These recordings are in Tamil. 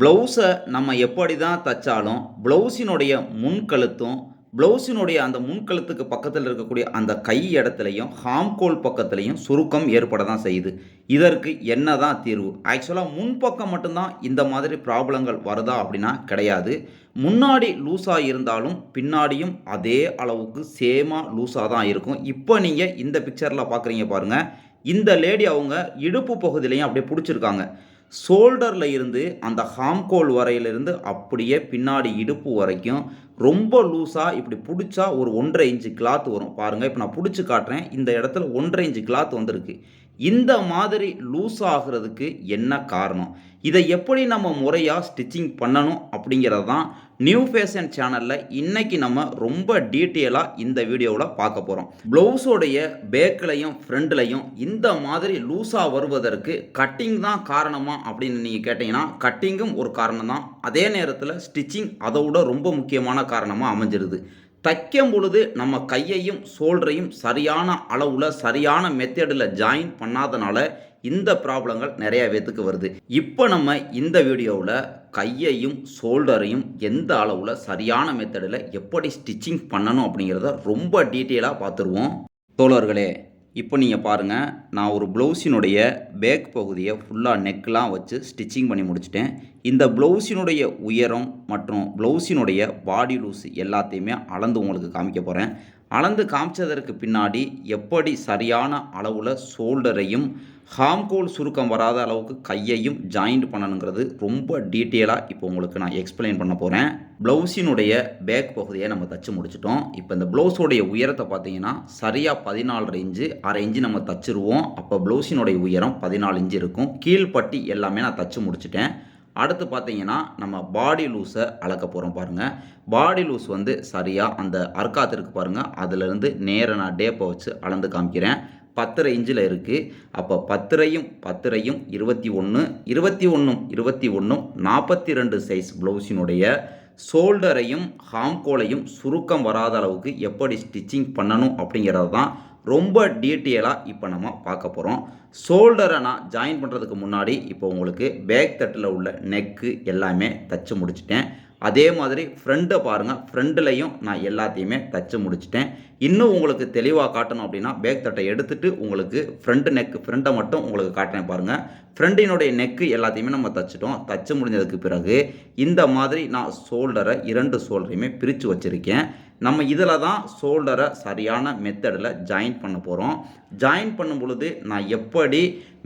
ப்ளவுஸை நம்ம எப்படி தான் தைச்சாலும் ப்ளவுஸினுடைய முன்கழுத்தும் ப்ளவுஸினுடைய அந்த முன்கழுத்துக்கு பக்கத்தில் இருக்கக்கூடிய அந்த கை இடத்துலையும் ஹாம்கோல் பக்கத்துலையும் சுருக்கம் ஏற்பட தான் செய்யுது. இதற்கு என்ன தான் தீர்வு ஆக்சுவலாக முன்பக்கம் மட்டும்தான் இந்த மாதிரி ப்ராப்ளங்கள் வருதா அப்படின்னா கிடையாது. முன்னாடி லூஸாக இருந்தாலும் பின்னாடியும் அதே அளவுக்கு சேமாக லூஸாக தான் இருக்கும். இப்போ நீங்கள் இந்த பிக்சரில் பார்க்குறீங்க பாருங்கள் இந்த லேடி அவங்க இடுப்பு பகுதியிலையும் அப்படியே பிடிச்சிருக்காங்க. ஷோல்டரில் இருந்து அந்த ஹாம்கோல் வரையிலிருந்து அப்படியே பின்னாடி இடுப்பு வரைக்கும் ரொம்ப லூஸாக இப்படி பிடிச்சா ஒரு ஒன்றரை இன்ச்சு கிளாத் வரும். பாருங்கள் இப்போ நான் பிடிச்சி காட்டுறேன். இந்த இடத்துல ஒன்றரை இன்ச்சு கிளாத் வந்திருக்கு. இந்த மாதிரி லூஸ் ஆகிறதுக்கு என்ன காரணம்? இதை எப்படி நம்ம முறையாக ஸ்டிச்சிங் பண்ணணும் அப்படிங்கிறது தான் நியூ ஃபேஷன் சேனலில் இன்றைக்கி நம்ம ரொம்ப டீட்டெயிலாக இந்த வீடியோவில் பார்க்க போகிறோம் ப்ளவுஸோடைய பேக்கிலையும் ஃப்ரண்ட்லையும் இந்த மாதிரி லூஸாக வருவதற்கு கட்டிங் தான் காரணமா அப்படின்னு நீங்கள் கேட்டிங்கன்னா கட்டிங்கும் ஒரு காரணம் தான் அதே நேரத்தில் ஸ்டிச்சிங் அதை விட ரொம்ப முக்கியமான காரணமாக அமைஞ்சிருது. தைக்கும் பொழுது நம்ம கையையும் ஷோல்டரையும் சரியான அளவில் சரியான மெத்தடில் ஜாயின் பண்ணாதனால இந்த ப்ராப்ளங்கள் நிறைய பேத்துக்கு வருது. இப்போ நம்ம இந்த வீடியோவில் கையையும் ஷோல்டரையும் எந்த அளவில் சரியான மெத்தடில் எப்படி ஸ்டிச்சிங் பண்ணணும் அப்படிங்கிறத ரொம்ப டீட்டெயிலாக பார்த்துருவோம். தோழர்களே இப்போ நீங்கள் பாருங்கள் நான் ஒரு ப்ளவுஸினுடைய பேக் பகுதியை ஃபுல்லாக நெக்லாம் வச்சு ஸ்டிச்சிங் பண்ணி முடிச்சிட்டேன். இந்த ப்ளவுஸினுடைய உயரம் மற்றும் ப்ளவுஸினுடைய பாடி லூஸ் எல்லாத்தையுமே அளந்து உங்களுக்கு காமிக்க போகிறேன் அளந்து காமிச்சதற்கு பின்னாடி எப்படி சரியான அளவில் ஷோல்டரையும் ஹாம்கோல் சுருக்கம் வராத அளவுக்கு கையையும் ஜாயிண்ட் பண்ணணுங்கிறது ரொம்ப டீட்டெயிலாக இப்போ உங்களுக்கு நான் எக்ஸ்பிளைன் பண்ண போகிறேன் ப்ளவுஸினுடைய பேக் பகுதியை நம்ம தச்சு முடிச்சிட்டோம். இப்போ இந்த ப்ளவுஸோடைய உயரத்தை பார்த்தீங்கன்னா சரியாக பதினாலரை இன்ச்சு அரை இன்ச்சு நம்ம தச்சிருவோம். அப்போ ப்ளவுஸினுடைய உயரம் பதினாலு இன்ச்சு இருக்கும். கீழ்ப்பட்டி எல்லாமே நான் தச்சு முடிச்சிட்டேன். அடுத்து பார்த்தீங்கன்னா நம்ம பாடி லூஸை அளக்க போகிறோம் பாருங்கள் பாடி லூஸ் வந்து சரியாக அந்த அர்க்காத்திற்கு பாருங்கள் அதிலிருந்து நேராக நான் டேப்பை வச்சு அளந்து காமிக்கிறேன். பத்தரை இன்ச்சில் இருக்குது அப்போ பத்தரையும் பத்தரையும் இருபத்தி ஒன்று இருபத்தி ஒன்றும் இருபத்தி ஒன்றும் நாற்பத்தி ரெண்டு சைஸ் ப்ளவுஸினுடைய ஷோல்டரையும் ஹாம்கோலையும் சுருக்கம் வராத அளவுக்கு எப்படி ஸ்டிச்சிங் பண்ணணும் அப்படிங்கிறது தான் ரொம்ப டீட்டெயிலாக இப்போ நம்ம பார்க்க போகிறோம் ஷோல்டரை நான் ஜாயின் பண்ணுறதுக்கு முன்னாடி இப்போ உங்களுக்கு பேக் தட்டில் உள்ள நெக்கு எல்லாமே தச்சு முடிச்சிட்டேன். அதே மாதிரி ஃப்ரண்ட்டை பாருங்கள் ஃப்ரண்ட்லையும் நான் எல்லாத்தையுமே தச்சு முடிச்சிட்டேன். இன்னும் உங்களுக்கு தெளிவாக காட்டணும் அப்படின்னா பேக் தட்டை எடுத்துகிட்டு உங்களுக்கு ஃப்ரண்ட் நெக்கு ஃப்ரண்ட்டை மட்டும் உங்களுக்கு காட்டினேன் பாருங்கள் ஃப்ரண்டினுடைய நெக்கு எல்லாத்தையுமே நம்ம தச்சிட்டோம். தச்சு முடிஞ்சதுக்கு பிறகு இந்த மாதிரி நான் ஷோல்டரை இரண்டு ஷோல்டரையுமே பிரித்து வச்சுருக்கேன். நம்ம இதில் தான் ஷோல்டரை சரியான மெத்தடில் ஜாயின் பண்ண போகிறோம் ஜாயின் பண்ணும் பொழுது நான் எப்படி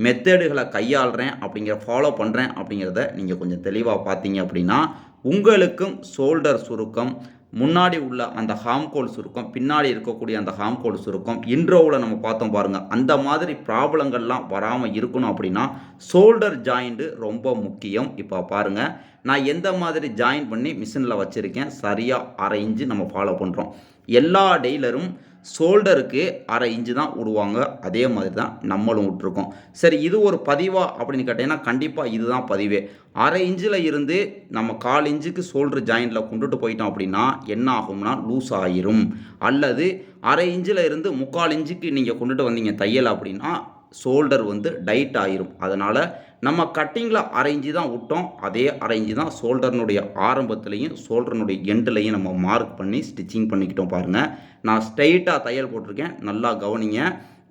மெத்தடுகளை கையாளுறேன் அப்படிங்கிற ஃபாலோ பண்ணுறேன் அப்படிங்கிறத நீங்கள் கொஞ்சம் தெளிவாக பார்த்தீங்க அப்படின்னா உங்களுக்கும் ஷோல்டர் சுருக்கம் முன்னாடி உள்ள அந்த ஹாம்கோல் சுருக்கம் பின்னாடி இருக்கக்கூடிய அந்த ஹாம்கோல் சுருக்கம் இன்ட்ரோவில் நம்ம பார்த்தோம் பாருங்கள் அந்த மாதிரி ப்ராப்ளங்கள்லாம் வராமல் இருக்கணும் அப்படின்னா ஷோல்டர் ஜாயிண்ட்டு ரொம்ப முக்கியம். இப்போ பாருங்கள் நான் எந்த மாதிரி ஜாயின் பண்ணி மிஷினில் வச்சுருக்கேன் சரியாக அரைஞ்சு நம்ம ஃபாலோ பண்ணுறோம் எல்லா டெய்லரும் ஷோல்டருக்கு அரை இன்ச்சு தான் விடுவாங்க அதே மாதிரி தான் நம்மளும் விட்ருக்கோம் சரி இது ஒரு பதிவா அப்படின்னு கேட்டிங்கன்னா கண்டிப்பாக இதுதான் பதிவே. அரை இன்ச்சில் இருந்து நம்ம கால் இன்ச்சுக்கு ஷோல்டர் ஜாயிண்டில் கொண்டுட்டு போயிட்டோம் அப்படின்னா என்ன ஆகும்னா லூஸ் ஆயிரும். அல்லது அரை இன்ச்சில் இருந்து முக்கால் இன்ச்சுக்கு நீங்கள் கொண்டுட்டு வந்தீங்க தையல் அப்படின்னா ஷோல்டர் வந்து டைட் ஆயிரும். அதனால் நம்ம கட்டிங்கில் அரைஞ்சு தான் விட்டோம். அதே அரைஞ்சு தான் ஷோல்டர்னுடைய ஆரம்பத்துலேயும் ஷோல்டர்னுடைய எண்டுலையும் நம்ம மார்க் பண்ணி ஸ்டிச்சிங் பண்ணிக்கிட்டோம் பாருங்கள் நான் ஸ்ட்ரைட்டாக தையல் போட்டிருக்கேன். நல்லா கவனிங்க.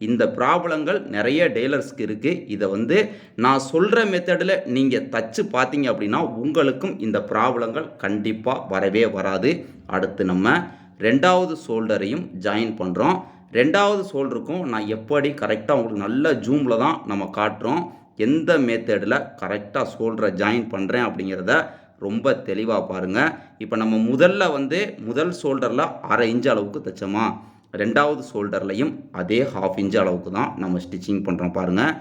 இந்த ப்ராப்ளங்கள் நிறைய டெய்லர்ஸ்க்கு இருக்குது இதை வந்து நான் சொல்கிற மெத்தடில் நீங்கள் தச்சு பார்த்தீங்க அப்படின்னா உங்களுக்கும் இந்த ப்ராப்ளங்கள் கண்டிப்பாக வரவே வராது. அடுத்து நம்ம ரெண்டாவது ஷோல்டரையும் ஜாயின் பண்ணுறோம் ரெண்டாவது ஷோல்டருக்கும் நான் எப்படி கரெக்டாக உங்களுக்கு நல்ல ஜூமில் தான் நம்ம காட்டுறோம். எந்த மெத்தடில் கரெக்டாக ஷோல்டரை ஜாயின் பண்ணுறேன் அப்படிங்கிறத ரொம்ப தெளிவாக பாருங்கள் இப்போ நம்ம முதல்ல வந்து முதல் ஷோல்டரில் அரை இன்ச் அளவுக்கு தைச்சோமா? ரெண்டாவது ஷோல்டர்லையும் அதே ஹாஃப் இன்ச் அளவுக்கு தான் நம்ம ஸ்டிச்சிங் பண்ணுறோம் பாருங்கள்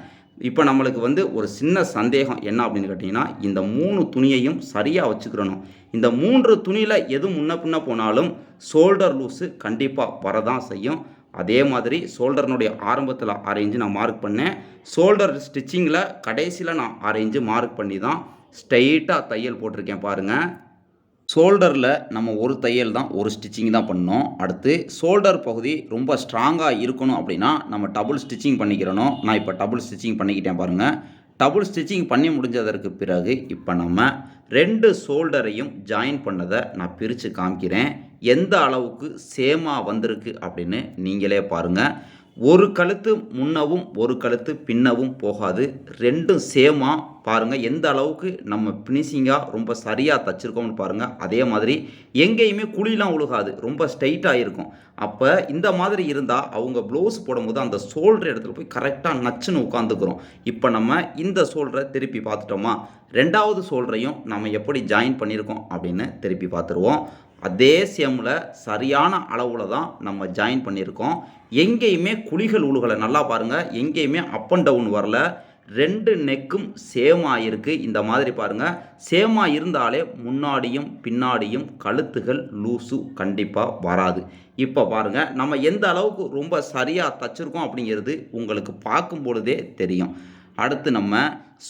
இப்போ நம்மளுக்கு வந்து ஒரு சின்ன சந்தேகம் என்ன அப்படின்னு கேட்டிங்கன்னா இந்த மூணு துணியையும் சரியாக வச்சுக்கிறணும். இந்த மூன்று துணியில் எது முன்ன பின்ன போனாலும் ஷோல்டர் லூஸு கண்டிப்பாக வரதான் செய்யும். அதே மாதிரி ஷோல்டர்னுடைய ஆரம்பத்தில் அரை இன்ச்சு நான் மார்க் பண்ணேன். ஷோல்டர் ஸ்டிச்சிங்கில் கடைசியில் நான் அரேஞ்சு இன்ச்சு மார்க் பண்ணி தான் ஸ்ட்ரைட்டாக தையல் போட்டிருக்கேன் பாருங்கள் ஷோல்டரில் நம்ம ஒரு தையல் தான் ஒரு ஸ்டிச்சிங் தான் பண்ணோம். அடுத்து ஷோல்டர் பகுதி ரொம்ப ஸ்ட்ராங்காக இருக்கணும் அப்படின்னா நம்ம டபுள் ஸ்டிச்சிங் பண்ணிக்கிறணும். நான் இப்போ டபுள் ஸ்டிச்சிங் பண்ணிக்கிட்டேன் பாருங்கள் டபுள் ஸ்டிச்சிங் பண்ணி முடிஞ்சதற்கு பிறகு இப்போ நம்ம ரெண்டு ஷோல்டரையும் ஜாயின் பண்ணதை நான் பிரித்து காமிக்கிறேன். எந்த அளவுக்கு சேமாக வந்திருக்கு அப்படின்னு நீங்களே பாருங்கள் ஒரு கழுத்து முன்னவும் ஒரு கழுத்து பின்னவும் போகாது. ரெண்டும் சேமாக பாருங்கள் எந்த அளவுக்கு நம்ம ஃபினிஷிங்காக ரொம்ப சரியாக தச்சுருக்கோம்னு பாருங்கள் அதே மாதிரி எங்கேயுமே குழிலாம் உழுகாது. ரொம்ப ஸ்ட்ரைட்டாக இருக்கும். அப்போ இந்த மாதிரி இருந்தால் அவங்க ப்ளவுஸ் போடும்போது அந்த சோல்டர் இடத்துல போய் கரெக்டாக நச்சுன்னு உட்காந்துக்கிறோம் இப்போ நம்ம இந்த சோல்டரை திருப்பி பார்த்துட்டோமா? ரெண்டாவது சோல்டரையும் நம்ம எப்படி ஜாயின் பண்ணியிருக்கோம் அப்படின்னு திருப்பி பார்த்துருவோம். அதே சேமில் சரியான அளவில் தான் நம்ம ஜாயின் பண்ணியிருக்கோம். எங்கேயுமே குழிகள் உழுகலை நல்லா பாருங்கள் எங்கேயுமே அப் அண்ட் டவுன் வரல. ரெண்டு நெக்கும் சேமாக இருக்குது இந்த மாதிரி பாருங்கள் சேமாக இருந்தாலே முன்னாடியும் பின்னாடியும் கழுத்துகள் லூசு கண்டிப்பாக வராது. இப்போ பாருங்கள் நம்ம எந்த அளவுக்கு ரொம்ப சரியாக தச்சுருக்கோம் அப்படிங்கிறது உங்களுக்கு பார்க்கும் பொழுதே தெரியும். அடுத்து நம்ம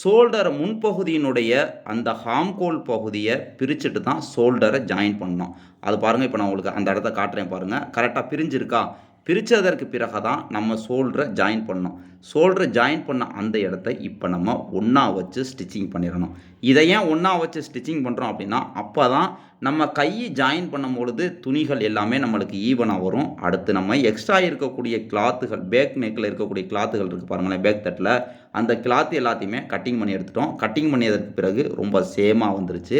ஷோல்டர் முன்பகுதியினுடைய அந்த ஹாம்கோல் பகுதியை பிரிச்சுட்டு தான் ஷோல்டரை ஜாயின் பண்ணோம் அது பாருங்கள் இப்போ நான் உங்களுக்கு அந்த இடத்த காட்டுறேன் பாருங்கள் கரெக்டாக பிரிஞ்சிருக்கா? பிரித்ததற்கு பிறகு தான் நம்ம ஷோல்டரை ஜாயின் பண்ணோம் ஷோல்டரை ஜாயின் பண்ண அந்த இடத்த இப்போ நம்ம ஒன்றா வச்சு ஸ்டிச்சிங் பண்ணிடணும். இதை ஏன் ஒன்றா வச்சு ஸ்டிச்சிங் பண்ணுறோம் அப்படின்னா அப்போ தான் நம்ம கை ஜாயின் பண்ணும் பொழுது துணிகள் எல்லாமே நம்மளுக்கு ஈவனாக வரும். அடுத்து நம்ம எக்ஸ்ட்ரா இருக்கக்கூடிய கிளாத்துகள் பேக் நெக்கில் இருக்கக்கூடிய கிளாத்துகள் இருக்குது பாருங்களேன் பேக் தட்டில் அந்த கிளாத் எல்லாத்தையுமே கட்டிங் பண்ணி எடுத்துட்டோம். கட்டிங் பண்ணியதற்கு பிறகு ரொம்ப சேமாக வந்துருச்சு.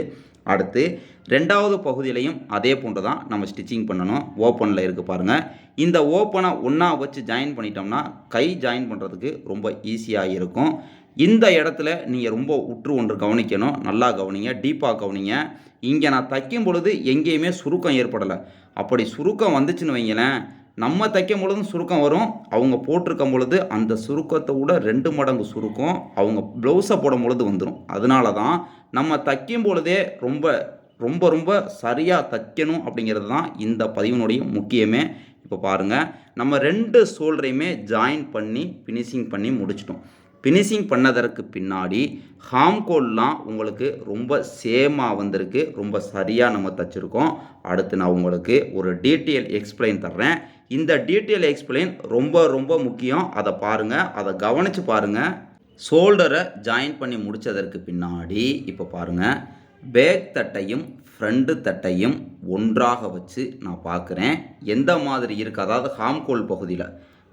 அடுத்து ரெண்டாவது பகுதியிலையும் அதே போன்று தான் நம்ம ஸ்டிச்சிங் பண்ணணும். ஓப்பனில் இருக்குது பாருங்கள் இந்த ஓப்பனை ஒன்றா வச்சு ஜாயின் பண்ணிட்டோம்னா கை ஜாயின் பண்ணுறதுக்கு ரொம்ப ஈஸியாக இருக்கும். இந்த இடத்துல நீங்கள் ரொம்ப உற்று ஒன்று கவனிக்கணும் நல்லா கவனிங்க டீப்பாக கவனிங்க. இங்கே நான் தைக்கும் பொழுது எங்கேயுமே சுருக்கம் ஏற்படலை. அப்படி சுருக்கம் வந்துச்சுன்னு வைங்களேன் நம்ம தைக்கும் பொழுதும் சுருக்கம் வரும். அவங்க போட்டிருக்கும் பொழுது அந்த சுருக்கத்தை விட ரெண்டு மடங்கு சுருக்கம் அவங்க ப்ளவுஸை போடும் பொழுது வந்துடும் அதனால தான் நம்ம தைக்கும் பொழுதே ரொம்ப ரொம்ப ரொம்ப சரியாக தைக்கணும் அப்படிங்கிறது தான் இந்த பதிவினுடைய முக்கியமே. இப்போ பாருங்கள் நம்ம ரெண்டு சோல்டரையுமே ஜாயின் பண்ணி ஃபினிஷிங் பண்ணி முடிச்சிட்டோம். ஃபினிஷிங் பண்ணதற்கு பின்னாடி ஹாம்கோல்லாம் உங்களுக்கு ரொம்ப சேமாக வந்திருக்கு. ரொம்ப சரியாக நம்ம தச்சுருக்கோம். அடுத்து நான் உங்களுக்கு ஒரு டீட்டெயில் எக்ஸ்பிளைன் தர்றேன். இந்த டீட்டெயில் எக்ஸ்பிளைன் ரொம்ப ரொம்ப முக்கியம். அதை பாருங்கள் அதை கவனித்து பாருங்கள் ஷோல்டரை ஜாயின் பண்ணி முடித்ததற்கு பின்னாடி இப்போ பாருங்கள் பேக் தட்டையும் ஃப்ரண்ட் தட்டையும் ஒன்றாக வச்சு நான் பார்க்குறேன் எந்த மாதிரி இருக்குது அதாவது ஹாம்கோல் பகுதியில்.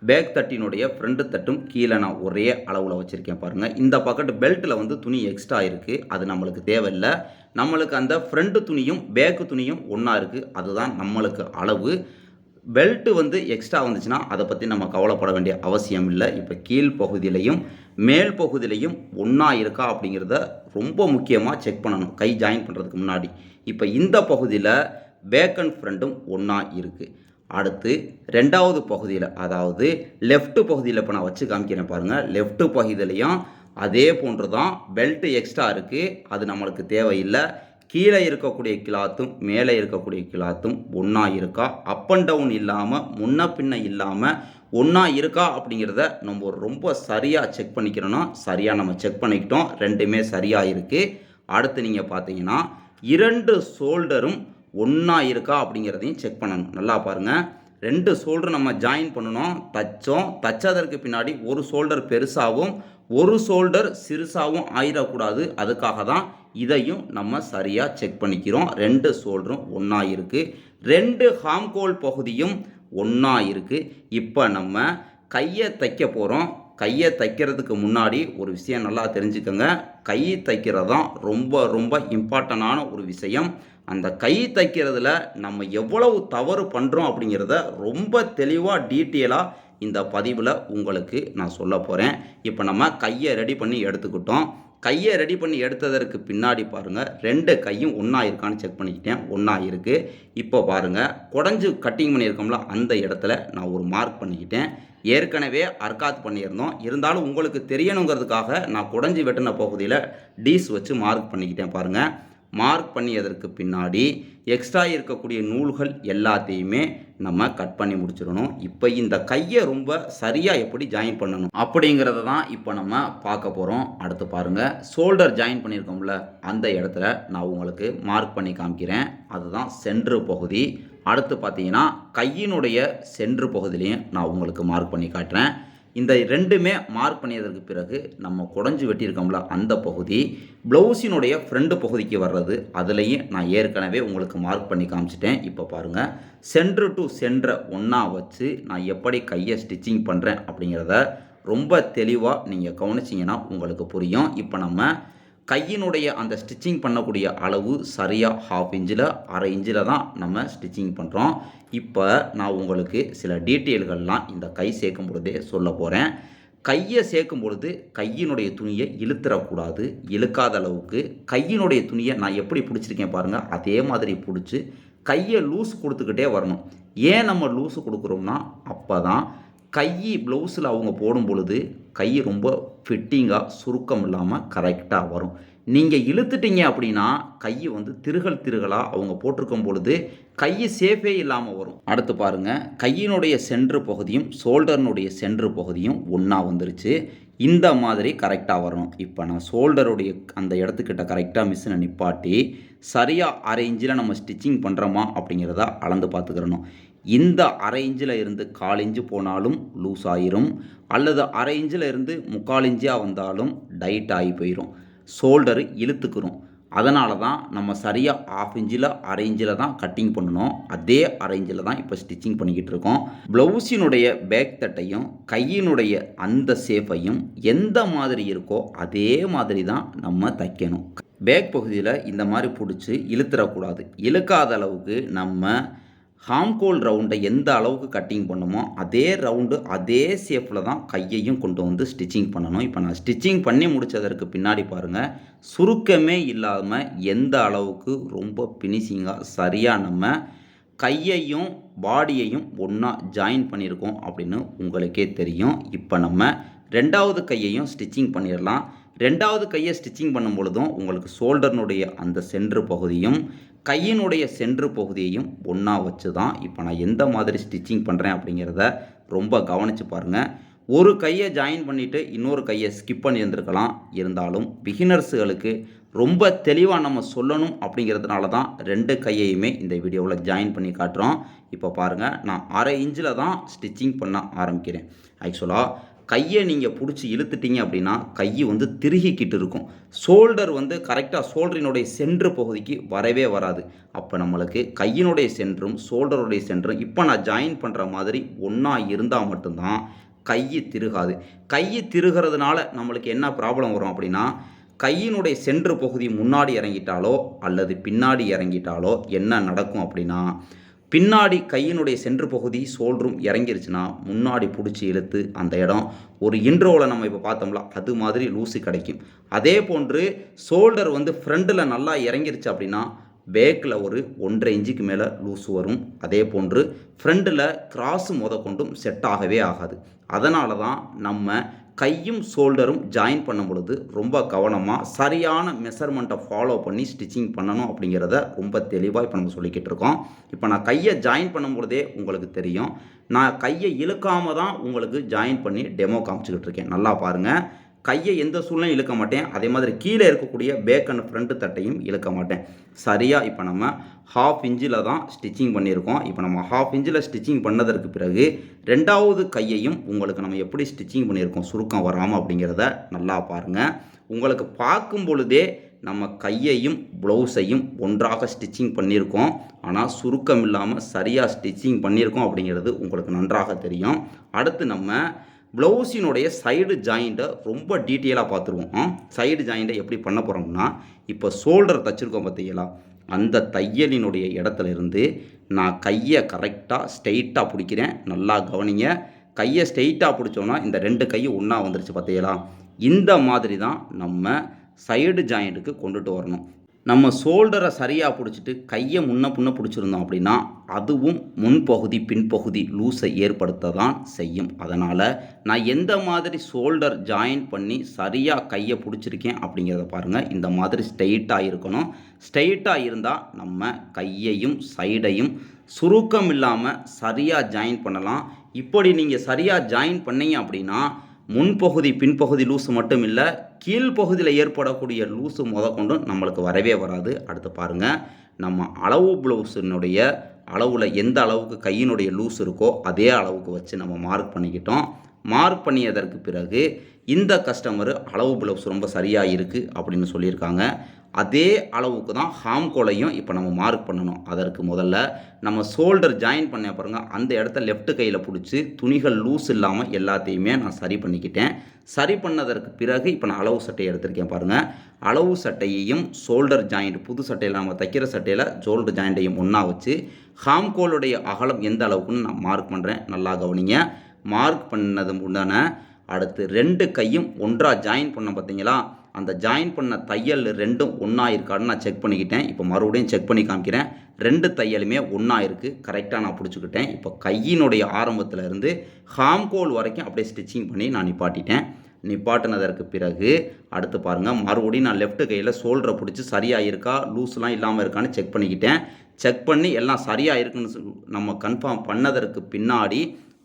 பேக் தட்டினுடைய ஃப்ரண்ட் தட்டும் கீழே நான் ஒரே அளவில் வச்சுருக்கேன் பாருங்கள் இந்த பக்கத்து பெல்ட்டில் வந்து துணி எக்ஸ்ட்ரா இருக்குது அது நம்மளுக்கு தேவையில்லை. நம்மளுக்கு அந்த ஃப்ரண்ட் துணியும் பேக்கு துணியும் ஒன்றா இருக்குது அதுதான் நம்மளுக்கு அளவு. பெல்ட்டு வந்து எக்ஸ்ட்ரா வந்துச்சுன்னா அதை பற்றி நம்ம கவலைப்பட வேண்டிய அவசியம் இல்லை. இப்போ கீழ் பகுதியிலையும் மேல் பகுதியிலையும் ஒன்றா இருக்கா அப்படிங்கிறத ரொம்ப முக்கியமாக செக் பண்ணணும். கை ஜாயின் பண்ணுறதுக்கு முன்னாடி. இப்போ இந்த பகுதியில் பேக் அண்ட் ஃப்ரண்ட்டும் ஒன்றா இருக்குது அடுத்து ரெண்டாவது பகுதியில் அதாவது லெஃப்ட் பகுதியில் இப்போ நான் வச்சு காமிக்கிறேன் பாருங்கள் லெஃப்ட் பகுதியிலையும் அதே போன்று தான் பெல்ட்டு எக்ஸ்ட்ரா இருக்குது அது நம்மளுக்கு தேவையில்லை. கீழே இருக்கக்கூடிய கிளாத்தும் மேலே இருக்கக்கூடிய கிளாத்தும் ஒன்றா இருக்கா? அப் அண்ட் டவுன் இல்லாமல் முன்ன பின்ன இல்லாமல் ஒன்றா இருக்கா அப்படிங்கிறத நம்ம ரொம்ப சரியாக செக் பண்ணிக்கிறோன்னா சரியாக நம்ம செக் பண்ணிக்கிட்டோம். ரெண்டுமே சரியாக இருக்குது அடுத்து நீங்கள் பார்த்தீங்கன்னா இரண்டு ஷோல்டரும் ஒன்றா இருக்கா அப்படிங்கிறதையும் செக் பண்ணணும். நல்லா பாருங்கள் ரெண்டு ஷோல்டர் நம்ம ஜாயின் பண்ணணும். தச்சோம். தச்சதற்கு பின்னாடி ஒரு ஷோல்டர் பெருசாகவும் ஒரு ஷோல்டர் சிறுசாகவும் ஆயிடக்கூடாது. அதுக்காக தான் இதையும் நம்ம சரியாக செக் பண்ணிக்கிறோம். ரெண்டு ஷோல்டரும் ஒன்றா இருக்குது ரெண்டு ஹாம்கோல் பகுதியும் ஒன்றா இருக்குது இப்போ நம்ம கையை தைக்க போகிறோம் கையை தைக்கிறதுக்கு முன்னாடி ஒரு விஷயம் நல்லா தெரிஞ்சுக்கோங்க. கை தைக்கிறது தான் ரொம்ப ரொம்ப இம்பார்ட்டண்டான ஒரு விஷயம். அந்த கை தைக்கிறதுல நம்ம எவ்வளவு தவறு பண்ணுறோம் அப்படிங்கிறத ரொம்ப தெளிவாக டீட்டெயிலாக இந்த பதிவில் உங்களுக்கு நான் சொல்ல போகிறேன் இப்போ நம்ம கையை ரெடி பண்ணி எடுத்துக்கிட்டோம். கையை ரெடி பண்ணி எடுத்ததற்கு பின்னாடி பாருங்கள் ரெண்டு கையும் ஒன்றா இருக்கான்னு செக் பண்ணிக்கிட்டேன். ஒன்றா இருக்குது இப்போ பாருங்கள் குடஞ்சு கட்டிங் பண்ணியிருக்கோம்ல அந்த இடத்துல நான் ஒரு மார்க் பண்ணிக்கிட்டேன். ஏற்கனவே அர்க்காத் பண்ணியிருந்தோம். இருந்தாலும் உங்களுக்கு தெரியணுங்கிறதுக்காக நான் குடஞ்சி வெட்டின பகுதியில் டீஸ் வச்சு மார்க் பண்ணிக்கிட்டேன் பாருங்கள் மார்க் பண்ணியதற்கு பின்னாடி எக்ஸ்ட்ரா இருக்கக்கூடிய நூல்கள் எல்லாத்தையுமே நம்ம கட் பண்ணி முடிச்சிடணும். இப்போ இந்த கையை ரொம்ப சரியாக எப்படி ஜாயின் பண்ணணும் அப்படிங்கிறத தான் இப்போ நம்ம பார்க்க போகிறோம் அடுத்து பாருங்கள் ஷோல்டர் ஜாயின் பண்ணியிருக்கோம்ல அந்த இடத்துல நான் உங்களுக்கு மார்க் பண்ணி காமிக்கிறேன். அதுதான் சென்ட்ரு பகுதி. அடுத்து பார்த்தீங்கன்னா கையினுடைய சென்று பகுதியிலையும் நான் உங்களுக்கு மார்க் பண்ணி காட்டுறேன். இந்த ரெண்டுமே மார்க் பண்ணியதற்கு பிறகு நம்ம குடஞ்சி வெட்டியிருக்கோம்ல அந்த பகுதி ப்ளவுஸினுடைய ஃப்ரண்ட் பகுதிக்கு வர்றது அதுலேயும் நான் ஏற்கனவே உங்களுக்கு மார்க் பண்ணி காமிச்சிட்டேன். இப்போ பாருங்கள் சென்ட்ரு டு சென்ற ஒன்றா வச்சு நான் எப்படி கையை ஸ்டிச்சிங் பண்ணுறேன் அப்படிங்கிறத ரொம்ப தெளிவாக நீங்கள் கவனிச்சிங்கன்னா உங்களுக்கு புரியும். இப்போ நம்ம கையினுடைய அந்த ஸ்டிச்சிங் பண்ணக்கூடிய அளவு சரியாக ஹாஃப் இன்ச்சில் அரை இன்ச்சில் தான் நம்ம ஸ்டிச்சிங் பண்ணுறோம் இப்போ நான் உங்களுக்கு சில டீட்டெயில்கள்லாம் இந்த கை சேர்க்கும் பொழுதே சொல்ல போகிறேன் கையை சேர்க்கும் பொழுது கையினுடைய துணியை இழுத்துறக்கூடாது. இழுக்காத அளவுக்கு கையினுடைய துணியை நான் எப்படி பிடிச்சிருக்கேன் பாருங்கள் அதே மாதிரி பிடிச்சி கையை லூஸ் கொடுத்துக்கிட்டே வரணும். ஏன் நம்ம லூஸ் கொடுக்குறோம்னா அப்போ தான் கை ப்ளவுஸில் அவங்க போடும் பொழுது கை ரொம்ப ஃபிட்டிங்காக சுருக்கம் இல்லாமல் கரெக்டாக வரும். நீங்கள் இழுத்துட்டீங்க அப்படின்னா கை வந்து திருகல் திருகலாக அவங்க போட்டிருக்கும் பொழுது கை சேஃபே இல்லாமல் வரும். அடுத்து பாருங்கள் கையினுடைய சென்ட்ரு பகுதியும் ஷோல்டர்னுடைய சென்று பகுதியும் ஒன்றா வந்துருச்சு. இந்த மாதிரி கரெக்டாக வரணும். இப்போ நான் ஷோல்டருடைய அந்த இடத்துக்கிட்ட கரெக்டாக மிஷினை நிப்பாட்டி சரியாக அரை இன்ச்சில் நம்ம ஸ்டிச்சிங் பண்ணுறோமா அப்படிங்கிறத அளந்து பார்த்துக்கிறணும். இந்த அரை இஞ்சில் இருந்து கால் இஞ்சு போனாலும் லூஸ் ஆயிரும் அல்லது அரை இஞ்சில் இருந்து முக்கால் இஞ்சியாக வந்தாலும் டைட் ஆகி போயிடும் ஷோல்டரு இழுத்துக்கிறோம் அதனால தான் நம்ம சரியாக ஆஃப் இன்ச்சில் அரை இன்ச்சில் தான் கட்டிங் பண்ணணும். அதே அரை இன்ச்சில் தான் இப்போ ஸ்டிச்சிங் பண்ணிக்கிட்டு இருக்கோம். ப்ளவுஸினுடைய பேக் தட்டையும் கையினுடைய அந்த சேஃபையும் எந்த மாதிரி இருக்கோ அதே மாதிரி தான் நம்ம தைக்கணும். பேக் பகுதியில் இந்த மாதிரி பிடிச்சி இழுத்துறக்கூடாது இழுக்காத அளவுக்கு நம்ம ஹாம்கோல் ரவுண்டை எந்த அளவுக்கு கட்டிங் பண்ணுமோ அதே ரவுண்டு அதே ஷேப்பில் தான் கையையும் கொண்டு வந்து ஸ்டிச்சிங் பண்ணணும். இப்போ நான் ஸ்டிச்சிங் பண்ணி முடித்ததற்கு பின்னாடி பாருங்கள் சுருக்கமே இல்லாமல் எந்த அளவுக்கு ரொம்ப ஃபினிஷிங்காக சரியாக நம்ம கையையும் பாடியையும் ஒன்றா ஜாயின் பண்ணியிருக்கோம் அப்படின்னு உங்களுக்கே தெரியும். இப்போ நம்ம ரெண்டாவது கையையும் ஸ்டிச்சிங் பண்ணிடலாம். ரெண்டாவது கையை ஸ்டிச்சிங் பண்ணும் பொழுதும் உங்களுக்கு ஷோல்டர்னுடைய அந்த சென்ட்ரு பகுதியும் கையினுடைய சென்று பகுதியையும் ஒன்றா வச்சு தான் இப்போ நான் எந்த மாதிரி ஸ்டிச்சிங் பண்ணுறேன் அப்படிங்கிறத ரொம்ப கவனித்து பாருங்கள் ஒரு கையை ஜாயின் பண்ணிவிட்டு இன்னொரு கையை ஸ்கிப் பண்ணியிருந்துருக்கலாம். இருந்தாலும் பிகினர்ஸுகளுக்கு ரொம்ப தெளிவாக நம்ம சொல்லணும் அப்படிங்கிறதுனால தான் ரெண்டு கையையுமே இந்த வீடியோவில் ஜாயின் பண்ணி காட்டுறோம். இப்போ பாருங்கள் நான் அரை இன்ச்சில் தான் ஸ்டிச்சிங் பண்ண ஆரம்பிக்கிறேன். ஆக்சுவலாக கையை நீங்கள் பிடிச்சி இழுத்துட்டீங்க அப்படின்னா கை வந்து திருகிக்கிட்டு இருக்கும். ஷோல்டர் வந்து கரெக்டாக ஷோல்டரினுடைய சென்று பகுதிக்கு வரவே வராது. அப்போ நம்மளுக்கு கையினுடைய சென்றும் ஷோல்டருடைய சென்றும் இப்போ நான் ஜாயின் பண்ணுற மாதிரி ஒன்றா இருந்தால் மட்டும்தான் கை திருகாது. கை திருகிறதுனால நம்மளுக்கு என்ன ப்ராப்ளம் வரும் அப்படின்னா கையினுடைய சென்று பகுதி முன்னாடி இறங்கிட்டாலோ அல்லது பின்னாடி இறங்கிட்டாலோ என்ன நடக்கும் அப்படின்னா பின்னாடி கையினுடைய சென்று பகுதி ஷோல்டரும் இறங்கிருச்சுன்னா முன்னாடி பிடிச்சி இழுத்து அந்த இடம் ஒரு இன்ட்ரோவில் நம்ம இப்போ பார்த்தோம்ல அது மாதிரி லூஸு கிடைக்கும். அதே போன்று ஷோல்டர் வந்து ஃப்ரண்டில் நல்லா இறங்கிருச்சு அப்படின்னா பேக்கில் ஒரு ஒன்றரை இன்ச்சுக்கு மேலே லூஸ் வரும். அதே போன்று ஃப்ரண்டில் கிராஸ் முத கொண்டும் செட் ஆகவே ஆகாது. அதனால தான் நம்ம கையும் ஷோல்டரும் ஜாயின் பண்ணும் பொழுது ரொம்ப கவனமாக சரியான மெஷர்மெண்ட்டை ஃபாலோ பண்ணி ஸ்டிச்சிங் பண்ணணும் அப்படிங்கிறத ரொம்ப தெளிவாக இப்போ நம்ம சொல்லிக்கிட்டு இருக்கோம். இப்போ நான் கையை ஜாயின் பண்ணும் பொழுதே உங்களுக்கு தெரியும். நான் கையை இழுக்காமல் தான் உங்களுக்கு ஜாயின் பண்ணி டெமோ காமிச்சிக்கிட்டு இருக்கேன். நல்லா பாருங்கள் கையை எந்த சூழ்நிலையும் இழுக்க மாட்டேன். அதே மாதிரி கீழே இருக்கக்கூடிய பேக் அண்ட் ஃப்ரண்ட் தட்டையும் இழுக்க மாட்டேன். சரியாக இப்போ நம்ம ஹாஃப் இன்ச்சில் தான் ஸ்டிச்சிங் பண்ணியிருக்கோம். இப்போ நம்ம ஹாஃப் இன்ச்சில் ஸ்டிச்சிங் பண்ணதற்கு பிறகு ரெண்டாவது கையையும் உங்களுக்கு நம்ம எப்படி ஸ்டிச்சிங் பண்ணியிருக்கோம்? சுருக்கம் வராமல் அப்படிங்கிறத நல்லா பாருங்கள் உங்களுக்கு பார்க்கும் பொழுதே நம்ம கையையும் ப்ளவுஸையும் ஒன்றாக ஸ்டிச்சிங் பண்ணியிருக்கோம். ஆனால் சுருக்கம் இல்லாமல் சரியாக ஸ்டிச்சிங் பண்ணியிருக்கோம் அப்படிங்கிறது உங்களுக்கு நன்றாக தெரியும். அடுத்து நம்ம ப்ளவுஸினுடைய சைடு ஜாயிண்ட்டை ரொம்ப டீட்டெயிலாக பார்த்துருவோம். சைடு ஜாயிண்ட்டை எப்படி பண்ண போகிறோம்னா இப்போ ஷோல்டர் தைச்சிருக்கோம் பார்த்தீங்களா அந்த தையலினுடைய இடத்துல இருந்து நான் கையை கரெக்டாக ஸ்ட்ரெயிட்டாக பிடிக்கிறேன். நல்லா கவனிங்க. கையை ஸ்ட்ரெயிட்டாக பிடிச்சோன்னா இந்த ரெண்டு கையும் ஒன்றா வந்துருச்சு பார்த்தீங்களா இந்த மாதிரி தான் நம்ம சைடு ஜாயிண்ட்டுக்கு கொண்டுட்டு வரணும். நம்ம ஷோல்டரை சரியாக பிடிச்சிட்டு கையை முன்ன பின்ன பிடிச்சிருந்தோம் அப்படின்னா அதுவும் முன்பகுதி பின்பகுதி லூஸை ஏற்படுத்த தான் செய்யும். அதனால் நான் எந்த மாதிரி ஷோல்டர் ஜாயின் பண்ணி சரியாக கையை பிடிச்சிருக்கேன் அப்படிங்கிறத பாருங்கள் இந்த மாதிரி ஸ்ட்ரெயிட்டாக இருக்கணும். ஸ்ட்ரெயிட்டாக இருந்தால் நம்ம கையையும் சைடையும் சுருக்கம் இல்லாமல் சரியாக ஜாயின் பண்ணலாம். இப்படி நீங்கள் சரியாக ஜாயின் பண்ணீங்க அப்படின்னா முன்பகுதி பின்பகுதி லூஸு மட்டும் இல்லை கீழ்ப்பகுதியில் ஏற்படக்கூடிய லூஸு முத கொண்டும் நம்மளுக்கு வரவே வராது. அடுத்து பாருங்கள் நம்ம அளவு ப்ளவுஸினுடைய அளவில் எந்த அளவுக்கு கையினுடைய லூஸ் இருக்கோ அதே அளவுக்கு வச்சு நம்ம மார்க் பண்ணிக்கிட்டோம். மார்க் பண்ணியதற்கு பிறகு இந்த கஸ்டமரு அளவு ப்ளவுஸ் ரொம்ப சரியாக இருக்குது அப்படின்னு சொல்லியிருக்காங்க. அதே அளவுக்கு தான் ஹாம்கோலையும் இப்போ நம்ம மார்க் பண்ணணும். அதற்கு முதல்ல நம்ம ஷோல்டர் ஜாயின் பண்ண பாருங்கள் அந்த இடத்த லெஃப்ட் கையில் பிடிச்சி துணிகள் லூஸ் இல்லாமல் எல்லாத்தையுமே நான் சரி பண்ணிக்கிட்டேன். சரி பண்ணதற்கு பிறகு இப்போ நான் அளவு சட்டையை எடுத்திருக்கேன் பாருங்கள் அளவு சட்டையையும் ஷோல்டர் ஜாயிண்ட் புது சட்டையில் நம்ம தைக்கிற சட்டையில் ஷோல்டர் ஜாயிண்ட்டையும் ஒன்றா வச்சு ஹாம்கோலுடைய அகலம் எந்த அளவுக்குன்னு நான் மார்க் பண்ணுறேன் நல்லா கவனிங்க. மார்க் பண்ணது உண்டான அடுத்து ரெண்டு கையும் ஒன்றாக ஜாயின் பண்ண பார்த்தீங்களா? அந்த ஜாயின் பண்ண தையல் ரெண்டும் ஒன்றா இருக்கான்னு நான் செக் பண்ணிக்கிட்டேன். இப்போ மறுபடியும் செக் பண்ணி காமிக்கிறேன். ரெண்டு தையலுமே ஒன்றா இருக்குது கரெக்டாக நான் பிடிச்சிக்கிட்டேன். இப்போ கையினுடைய ஆரம்பத்தில் இருந்து ஹாம்கோல் வரைக்கும் அப்படியே ஸ்டிச்சிங் பண்ணி நான் நிப்பாட்டிட்டேன். நிப்பாட்டினதற்கு பிறகு அடுத்து பாருங்கள் மறுபடியும் நான் லெஃப்ட் கையில் ஷோல்டரை பிடிச்சி சரியாக இருக்கா லூஸ்லாம் இல்லாமல் இருக்கான்னு செக் பண்ணிக்கிட்டேன். செக் பண்ணி எல்லாம் சரியாக இருக்குன்னு நம்ம கன்ஃபார்ம் பண்ணதற்கு பின்னாடி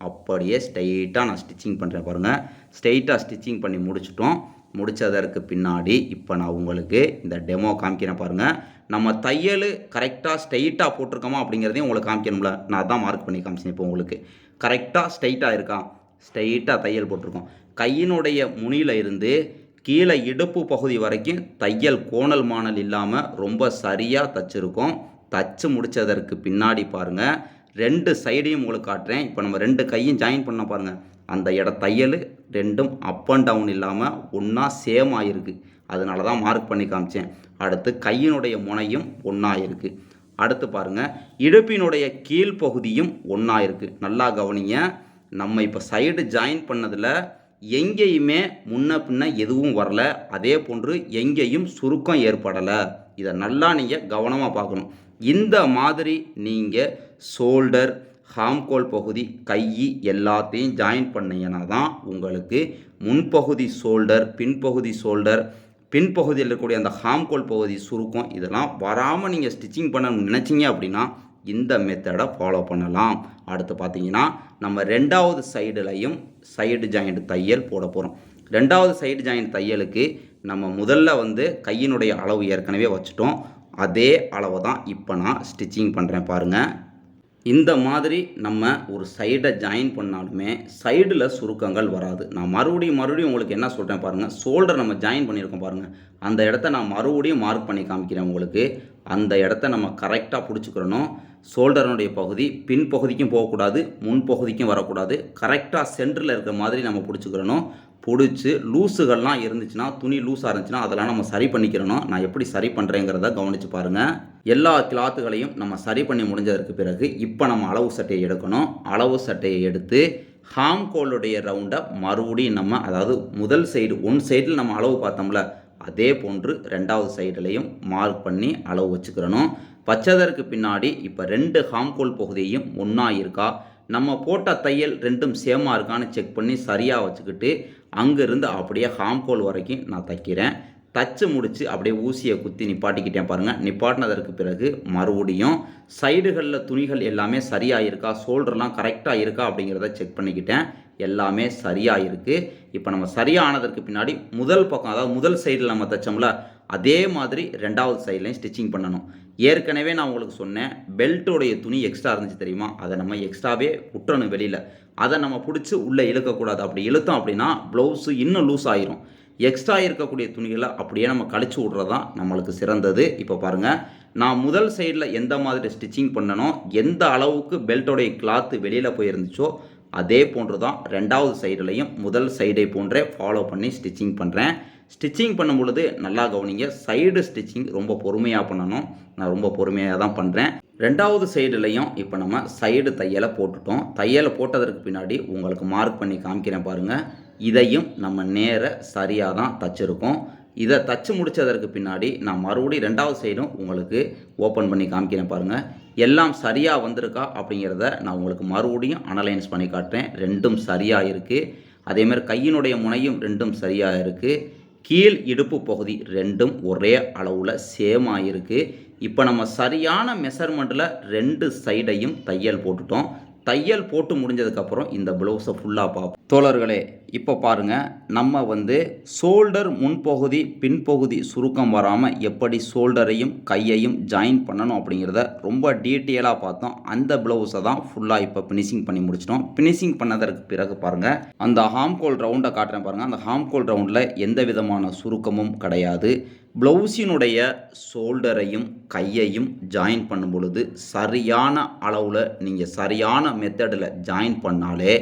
அப்படியே ஸ்ட்ரைட்டாக நான் ஸ்டிச்சிங் பண்ணுறேன் பாருங்கள் ஸ்ட்ரைட்டாக ஸ்டிச்சிங் பண்ணி முடிச்சிட்டோம். முடிச்சதற்கு பின்னாடி இப்போ நான் உங்களுக்கு இந்த டெமோ காமிக்கிறேன் பாருங்கள் நம்ம தையல் கரெக்டாக ஸ்ட்ரைட்டாக போட்டிருக்கோமா அப்படிங்கிறதையும் உங்களுக்கு காமிக்கணும்ல. நான் தான் மார்க் பண்ணி காமிச்சேன் இப்போ உங்களுக்கு. கரெக்டாக ஸ்ட்ரைட்டாக இருக்கா? ஸ்ட்ரைட்டாக தையல் போட்டிருக்கோம். கையினுடைய முனியில் இருந்து கீழே இடுப்பு பகுதி வரைக்கும் தையல் கோணல் மாணல் இல்லாமல் ரொம்ப சரியாக தச்சிருக்கோம். தச்சு முடித்ததற்கு பின்னாடி பாருங்கள் ரெண்டு சைடையும் உங்களுக்கு காட்டுறேன். இப்போ நம்ம ரெண்டு கையும் ஜாயின் பண்ண பாருங்கள் அந்த இட தையல் ரெண்டும் அப் அண்ட் டவுன் இல்லாமல் ஒன்றா சேம் ஆகிருக்கு அதனால தான் மார்க் பண்ணி காமிச்சேன். அடுத்து கையினுடைய முனையும் ஒன்றா இருக்குது அடுத்து பாருங்கள் இடுப்பினுடைய கீழ்ப்பகுதியும் ஒன்றா இருக்குது நல்லா கவனிங்க. நம்ம இப்போ சைடு ஜாயின் பண்ணதில் எங்கேயுமே முன்ன பின்ன எதுவும் வரல. அதே போன்று எங்கேயும் சுருக்கம் ஏற்படலை. இதை நல்லா நீங்கள் கவனமாக பார்க்கணும். இந்த மாதிரி நீங்கள் ஷோல்டர் ஹாம்கோல் பகுதி கை எல்லாத்தையும் ஜாயின் பண்ணீங்கன்னா தான் உங்களுக்கு முன்பகுதி ஷோல்டர் பின்பகுதி ஷோல்டர் பின்பகுதியில் இருக்கக்கூடிய அந்த ஹாம்கோல் பகுதி சுருக்கம் இதெல்லாம் வராமல் நீங்கள் ஸ்டிச்சிங் பண்ண நினச்சிங்க அப்படின்னா இந்த மெத்தடை ஃபாலோ பண்ணலாம். அடுத்து பார்த்தீங்கன்னா நம்ம ரெண்டாவது சைடுலையும் சைடு ஜாயிண்ட் தையல் போட போகிறோம் ரெண்டாவது சைடு ஜாயிண்ட் தையலுக்கு நம்ம முதல்ல வந்து கையினுடைய அளவு ஏற்கனவே வச்சுட்டோம். அதே அளவை தான் இப்போ நான் ஸ்டிச்சிங் பண்ணுறேன் பாருங்கள் இந்த மாதிரி நம்ம ஒரு சைடை ஜாயின் பண்ணாலுமே சைடில் சுருக்கங்கள் வராது. நான் மறுபடியும் மறுபடியும் உங்களுக்கு என்ன சொல்கிறேன் பாருங்கள் ஷோல்டர் நம்ம ஜாயின் பண்ணியிருக்கோம் பாருங்கள் அந்த இடத்த நான் மறுபடியும் மார்க் பண்ணி காமிக்கிறேன் உங்களுக்கு. அந்த இடத்த நம்ம கரெக்டாக பிடிச்சிக்கிறணும். ஷோல்டரனுடைய பகுதி பின் பகுதிக்கும் போகக்கூடாது முன் பகுதிக்கும் வரக்கூடாது. கரெக்டாக சென்டரில் இருக்கிற மாதிரி நம்ம பிடிச்சிக்கிறணும். பிடிச்சி லூஸுகள்லாம் இருந்துச்சுன்னா துணி லூஸாக இருந்துச்சுன்னா அதெல்லாம் நம்ம சரி பண்ணிக்கிறணும். நான் எப்படி சரி பண்ணுறேங்கிறத கவனித்து பாருங்கள் எல்லா கிளாத்துகளையும் நம்ம சரி பண்ணி முடிஞ்சதற்கு பிறகு இப்போ நம்ம அளவு சட்டையை எடுக்கணும். அளவு சட்டையை எடுத்து ஹாம்கோலுடைய ரவுண்டை மறுபடியும் நம்ம அதாவது முதல் சைடு ஒன் சைடில் நம்ம அளவு பார்த்தோம்ல அதே போன்று ரெண்டாவது சைடுலையும் மார்க் பண்ணி அளவு வச்சுக்கிறணும். வச்சதற்கு பின்னாடி இப்போ ரெண்டு ஹாம்கோல் பகுதியையும் ஒன்றா இருக்கா? நம்ம போட்ட தையல் ரெண்டும் சேமாக இருக்கான்னு செக் பண்ணி சரியாக வச்சுக்கிட்டு அங்கேருந்து அப்படியே ஹாம்கோல் வரைக்கும் நான் தைக்கிறேன். தச்சு முடித்து அப்படியே ஊசியை குத்தி நிப்பாட்டிக்கிட்டேன் பாருங்கள் நிப்பாட்டினதற்கு பிறகு மறுபடியும் சைடுகளில் துணிகள் எல்லாமே சரியாக இருக்கா ஷோல்டர்லாம் கரெக்டாக இருக்கா? அப்படிங்கிறத செக் பண்ணிக்கிட்டேன். எல்லாமே சரியாக இருக்குது இப்போ நம்ம சரியானதற்கு பின்னாடி முதல் பக்கம் அதாவது முதல் சைடில் நம்ம தைச்சோம்ல அதே மாதிரி ரெண்டாவது சைட்லையும் ஸ்டிச்சிங் பண்ணணும். ஏற்கனவே நான் உங்களுக்கு சொன்னேன் பெல்ட்டோடைய துணி எக்ஸ்ட்ரா இருந்துச்சு தெரியுமா? அதை நம்ம எக்ஸ்ட்ராவே விட்டுறணும் வெளியில். அதை நம்ம பிடிச்சி உள்ளே இழுக்கக்கூடாது. அப்படி இழுத்தோம் அப்படின்னா ப்ளவுஸு இன்னும் லூஸ் ஆயிரும். எக்ஸ்ட்ரா இருக்கக்கூடிய துணிகளை அப்படியே நம்ம கழிச்சு விட்றது தான் நம்மளுக்கு சிறந்தது. இப்போ பாருங்கள் நான் முதல் சைடில் எந்த மாதிரி ஸ்டிச்சிங் பண்ணனோ எந்த அளவுக்கு பெல்ட்டோடைய கிளாத்து வெளியில் போயிருந்துச்சோ அதே போன்று தான் ரெண்டாவது சைடுலையும் முதல் சைடை போன்றே ஃபாலோ பண்ணி ஸ்டிச்சிங் பண்ணுறேன் ஸ்டிச்சிங் பண்ணும் பொழுது நல்லா கவனிங்க சைடு ஸ்டிச்சிங் ரொம்ப பொறுமையாக பண்ணணும். நான் ரொம்ப பொறுமையாக தான் பண்ணுறேன் ரெண்டாவது சைடுலையும் இப்போ நம்ம சைடு தையலை போட்டுட்டோம். தையலை போட்டதற்கு பின்னாடி உங்களுக்கு மார்க் பண்ணி காமிக்கிறேன் பாருங்கள் இதையும் நம்ம நேர சரியாக தான் தச்சிருக்கோம். இதை தச்சு முடிச்சதற்கு பின்னாடி நான் மறுபடியும் ரெண்டாவது சைடும் உங்களுக்கு ஓப்பன் பண்ணி காமிக்கிறேன் பாருங்கள் எல்லாம் சரியாக வந்திருக்கா அப்படிங்கிறத நான் உங்களுக்கு மறுபடியும் அனலைன்ஸ் பண்ணி காட்டுறேன். ரெண்டும் சரியாக இருக்குது அதேமாதிரி கையினுடைய முனையும் ரெண்டும் சரியாக இருக்குது கீழ் இடுப்பு பகுதி ரெண்டும் ஒரே அளவில் சேமாக இருக்குது இப்போ நம்ம சரியான மெஷர்மெண்ட்டில் ரெண்டு சைடையும் தையல் போட்டுட்டோம். தையல் போட்டு முடிஞ்சதுக்கப்புறம் இந்த ப்ளவுஸை ஃபுல்லாக பார்ப்போம். தோழர்களே இப்போ பாருங்கள் நம்ம வந்து ஷோல்டர் முன்பகுதி பின்பகுதி சுருக்கம் வராமல் எப்படி ஷோல்டரையும் கையையும் ஜாயின் பண்ணணும் அப்படிங்கிறத ரொம்ப டீட்டெயிலாக பார்த்தோம். அந்த ப்ளவுஸை தான் ஃபுல்லாக இப்போ ஃபினிஷிங் பண்ணி முடிச்சிட்டோம். ஃபினிஷிங் பண்ணதற்கு பிறகு பாருங்கள் அந்த ஹாம்கோல் ரவுண்டை காட்டுறேன் பாருங்கள் அந்த ஹாம்கோல் ரவுண்டில் எந்த விதமான சுருக்கமும் கிடையாது. ப்ளவுஸினுடைய ஷோல்டரையும் கையையும் ஜாயின் பண்ணும் பொழுது சரியான அளவில் நீங்கள் சரியான மெத்தடில் ஜாயின் பண்ணாலே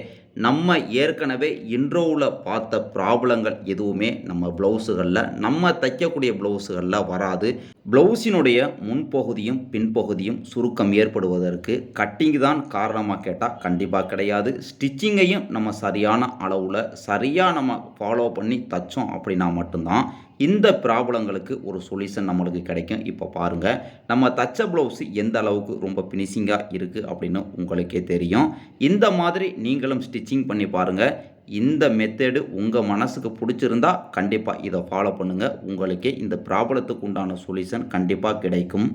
நம்ம ஏற்கனவே இன்ட்ரோவில் பார்த்த ப்ராப்ளங்கள் எதுவுமே நம்ம ப்ளவுஸுகளில் நம்ம தைக்கக்கூடிய ப்ளவுஸுகளில் வராது. ப்ளவுஸினுடைய முன்பகுதியும் பின்பகுதியும் சுருக்கம் ஏற்படுவதற்கு கட்டிங் தான் காரணமாக கேட்டால் கண்டிப்பாக கிடையாது. ஸ்டிச்சிங்கையும் நம்ம சரியான அளவில் சரியாக நம்ம ஃபாலோ பண்ணி தைச்சோம் அப்படின்னா மட்டும்தான் இந்த ப்ராப்ளங்களுக்கு ஒரு சொல்யூஷன் நம்மளுக்கு கிடைக்கும். இப்போ பாருங்கள் நம்ம தச்ச ப்ளவுஸ் எந்த அளவுக்கு ரொம்ப ஃபினிஷிங்காக இருக்குது அப்படின்னு உங்களுக்கே தெரியும். இந்த மாதிரி நீங்களும் ஸ்டிச்சிங் பண்ணி பாருங்கள் இந்த மெத்தேடு உங்கள் மனசுக்கு பிடிச்சிருந்தா கண்டிப்பாக இதை ஃபாலோ பண்ணுங்கள் உங்களுக்கே இந்த ப்ராப்ளத்துக்கு உண்டான சொல்யூஷன் கண்டிப்பாக கிடைக்கும்.